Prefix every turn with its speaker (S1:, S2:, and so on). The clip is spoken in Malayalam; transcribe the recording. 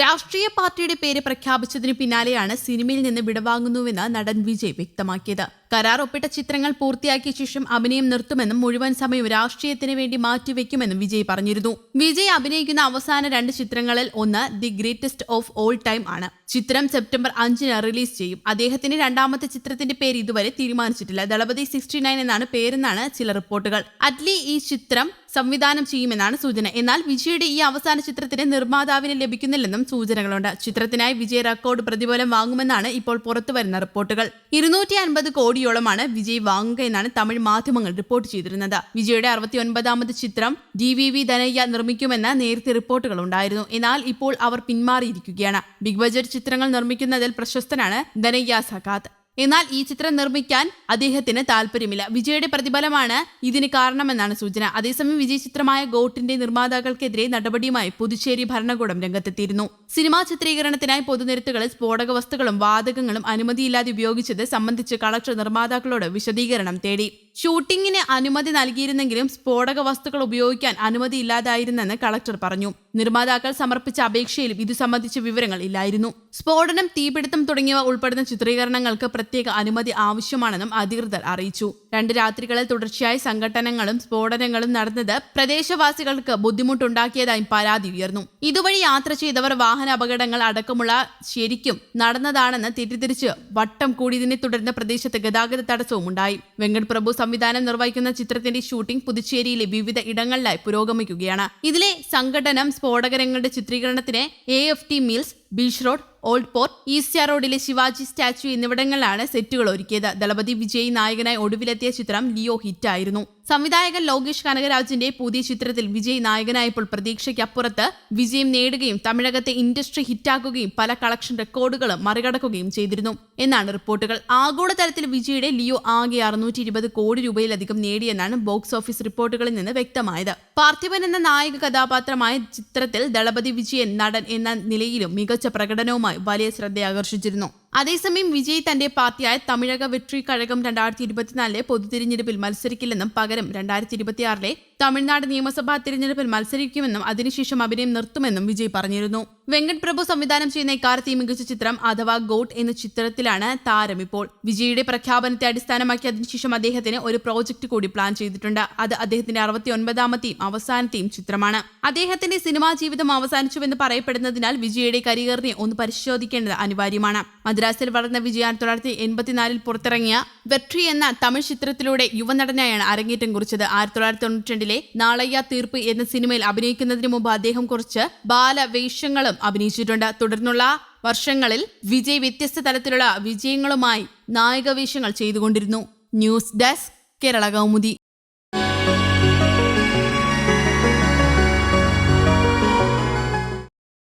S1: രാഷ്ട്രീയ പാർട്ടിയുടെ പേര് പ്രഖ്യാപിച്ചതിന് പിന്നാലെയാണ് സിനിമയിൽ നിന്ന് വിടവാങ്ങുന്നുവെന്ന് നടൻ വിജയ് വ്യക്തമാക്കിയത്. കരാർ ഒപ്പിട്ട ചിത്രങ്ങൾ പൂർത്തിയാക്കിയ ശേഷം അഭിനയം നിർത്തുമെന്നും മുഴുവൻ സമയം രാഷ്ട്രീയത്തിന് വേണ്ടി മാറ്റിവെക്കുമെന്നും വിജയ് പറഞ്ഞിരുന്നു. വിജയ് അഭിനയിക്കുന്ന അവസാന രണ്ട് ചിത്രങ്ങളിൽ ഒന്ന് the greatest of all time ആണ്. ചിത്രം സെപ്റ്റംബർ അഞ്ചിന് റിലീസ് ചെയ്യും. അദ്ദേഹത്തിന്റെ രണ്ടാമത്തെ ചിത്രത്തിന്റെ പേര് ഇതുവരെ തീരുമാനിച്ചിട്ടില്ല. ദളപതി സിക്സ്റ്റി നയൻ എന്നാണ് പേരെന്നാണ് ചില റിപ്പോർട്ടുകൾ. അറ്റ്ലി ഈ ചിത്രം സംവിധാനം ചെയ്യുമെന്നാണ് സൂചന. എന്നാൽ വിജയുടെ ഈ അവസാന ചിത്രത്തിന് നിർമ്മാതാവിന് ലഭിക്കുന്നില്ലെന്നും സൂചനകളുണ്ട്. ചിത്രത്തിനായി വിജയ് റെക്കോർഡ് പ്രതിഫലം വാങ്ങുമെന്നാണ് ഇപ്പോൾ പുറത്തുവരുന്ന റിപ്പോർട്ടുകൾ. ഇരുന്നൂറ്റി അൻപത് കോടിയോളമാണ് വിജയ് വാങ്ങുക എന്നാണ് തമിഴ് മാധ്യമങ്ങൾ റിപ്പോർട്ട് ചെയ്തിരുന്നത്. വിജയുടെ അറുപത്തി ഒൻപതാമത് ചിത്രം ഡി വി വി ധനയ്യ നിർമ്മിക്കുമെന്ന് നേരത്തെ റിപ്പോർട്ടുകൾ ഉണ്ടായിരുന്നു. എന്നാൽ ഇപ്പോൾ അവർ പിന്മാറിയിരിക്കുകയാണ്. ബിഗ് ബജറ്റ് ചിത്രങ്ങൾ നിർമ്മിക്കുന്നതിൽ പ്രശസ്തനാണ് ധനയ്യ സഖാത്ത്. എന്നാൽ ഈ ചിത്രം നിർമ്മിക്കാൻ അദ്ദേഹത്തിന് താല്പര്യമില്ല. വിജയുടെ പ്രതിഫലമാണ് ഇതിന് കാരണമെന്നാണ് സൂചന. അതേസമയം വിജയ് ചിത്രമായ ഗോട്ടിന്റെ നിർമ്മാതാക്കൾക്കെതിരെ നടപടിയുമായി പുതുച്ചേരി ഭരണകൂടം രംഗത്തെത്തിയിരുന്നു. സിനിമാ ചിത്രീകരണത്തിനായി പൊതുനിരത്തുകളിൽ സ്ഫോടക വസ്തുക്കളും വാതകങ്ങളും അനുമതിയില്ലാതെ ഉപയോഗിച്ചത് സംബന്ധിച്ച് കളക്ടർ നിർമ്മാതാക്കളോട് വിശദീകരണം തേടി. ഷൂട്ടിംഗിന് അനുമതി നൽകിയിരുന്നെങ്കിലും സ്ഫോടക വസ്തുക്കൾ ഉപയോഗിക്കാൻ അനുമതിയില്ലാതായിരുന്നെന്ന് കളക്ടർ പറഞ്ഞു. നിർമ്മാതാക്കൾ സമർപ്പിച്ച അപേക്ഷയിലും ഇതു സംബന്ധിച്ച വിവരങ്ങൾ ഇല്ലായിരുന്നു. സ്ഫോടനം തീപിടുത്തം തുടങ്ങിയവ ഉൾപ്പെടുന്ന ചിത്രീകരണങ്ങൾക്ക് പ്രത്യേക അനുമതി ആവശ്യമാണെന്നും അധികൃതർ അറിയിച്ചു. രണ്ട് രാത്രികളിൽ തുടർച്ചയായി സംഘടനകളും സ്ഫോടനങ്ങളും നടന്നത് പ്രദേശവാസികൾക്ക് ബുദ്ധിമുട്ടുണ്ടാക്കിയതായും പരാതി ഉയർന്നു. ഇതുവഴി യാത്ര ചെയ്തവർ വാഹന അപകടങ്ങൾ അടക്കമുള്ള ശരിക്കും നടന്നതാണെന്ന് തെറ്റിദ്ധരിച്ച് വട്ടം കൂടിയതിനെ തുടർന്ന് പ്രദേശത്ത് ഗതാഗത തടസ്സവും ഉണ്ടായി. വെങ്കട് പ്രഭു സംവിധാനം നിർവഹിക്കുന്ന ചിത്രത്തിന്റെ ഷൂട്ടിംഗ് പുതുച്ചേരിയിലെ വിവിധ ഇടങ്ങളിലായി പുരോഗമിക്കുകയാണ്. ഇതിലെ സംഘടനം സ്ഫോടകരങ്ങളുടെ ചിത്രീകരണത്തിന് A F T mills beach road old port east റോഡിലെ ശിവാജി സ്റ്റാച്യു എന്നിവിടങ്ങളിലാണ് സെറ്റുകൾ ഒരുക്കിയത്. ദളപതി വിജയ് നായകനായി ഒടുവിലെത്തിയ ചിത്രം ലിയോ ഹിറ്റായിരുന്നു. സംവിധായകൻ ലോകേഷ് കനകരാജിന്റെ പുതിയ ചിത്രത്തിൽ വിജയ് നായകനായപ്പോൾ പ്രതീക്ഷയ്ക്കപ്പുറത്ത് വിജയം നേടുകയും തമിഴകത്തെ ഇൻഡസ്ട്രി ഹിറ്റാക്കുകയും പല കളക്ഷൻ റെക്കോർഡുകളും മറികടക്കുകയും ചെയ്തിരുന്നു. എന്നാണ് റിപ്പോർട്ടുകൾ. ആഗോളതലത്തിൽ വിജയുടെ ലിയോ ആകെ അറുന്നൂറ്റി ഇരുപത് കോടി രൂപയിലധികം നേടിയെന്നാണ് ബോക്സ് ഓഫീസ് റിപ്പോർട്ടുകളിൽ നിന്ന് വ്യക്തമായത്. പാർത്ഥിവൻ എന്ന നായക കഥാപാത്രമായ ചിത്രത്തിൽ ദളപതി വിജയൻ നടൻ എന്ന നിലയിലും മികച്ച പ്രകടനവുമായി വലിയ ശ്രദ്ധ ആകർഷിച്ചിരുന്നു അതേസമയം വിജയ് തന്റെ പാർട്ടിയായ തമിഴക വെട്രി കഴകം രണ്ടായിരത്തി ഇരുപത്തിനാലിലെ പൊതുതിരഞ്ഞെടുപ്പിൽ മത്സരിക്കില്ലെന്നും പകരം രണ്ടായിരത്തി ഇരുപത്തിയാറിലെ തമിഴ്നാട് നിയമസഭാ തിരഞ്ഞെടുപ്പിൽ മത്സരിക്കുമെന്നും അതിനുശേഷം അഭിനയം നിർത്തുമെന്നും വിജയ് പറഞ്ഞിരുന്നു. വെങ്കട് പ്രഭു സംവിധാനം ചെയ്യുന്ന ഇക്കാലത്തെ മികച്ച ചിത്രം അഥവാ ഗോട്ട് എന്ന ചിത്രത്തിലാണ് താരം ഇപ്പോൾ. വിജയുടെ പ്രഖ്യാപനത്തെ അടിസ്ഥാനമാക്കി അതിനുശേഷം അദ്ദേഹത്തിന് ഒരു പ്രോജക്റ്റ് കൂടി പ്ലാൻ ചെയ്തിട്ടുണ്ട്. അത് അദ്ദേഹത്തിന്റെ അറുപത്തി ഒൻപതാമത്തെയും അവസാനത്തെയും ചിത്രമാണ്. അദ്ദേഹത്തിന്റെ സിനിമാ ജീവിതം അവസാനിച്ചുവെന്ന് പറയപ്പെടുന്നതിനാൽ വിജയുടെ കരിയറിനെ ഒന്ന് പരിശോധിക്കേണ്ടത് അനിവാര്യമാണ്. മദ്രാസിൽ വളർന്ന വിജയ ആയിരത്തി തൊള്ളായിരത്തി എൺപത്തിനാലിൽ പുറത്തിറങ്ങിയ വെട്രി എന്ന തമിഴ് ചിത്രത്തിലൂടെ യുവനടനായാണ് അരങ്ങേറ്റം കുറിച്ചത്. ആയിരത്തി തൊള്ളായിരത്തി തൊണ്ണൂറ്റി രണ്ടിലെ നാളയ്യ തീർപ്പ് എന്ന സിനിമയിൽ അഭിനയിക്കുന്നതിന് മുമ്പ് അദ്ദേഹം കുറച്ച് ബാലവേഷങ്ങളും അഭിനയിച്ചിട്ടുണ്ട്. തുടർന്നുള്ള വർഷങ്ങളിൽ വിജയ് വ്യത്യസ്ത തരത്തിലുള്ള വിജയങ്ങളുമായി നായകവേഷങ്ങൾ ചെയ്തുകൊണ്ടിരുന്നു. News desk Kerala Kaumudi.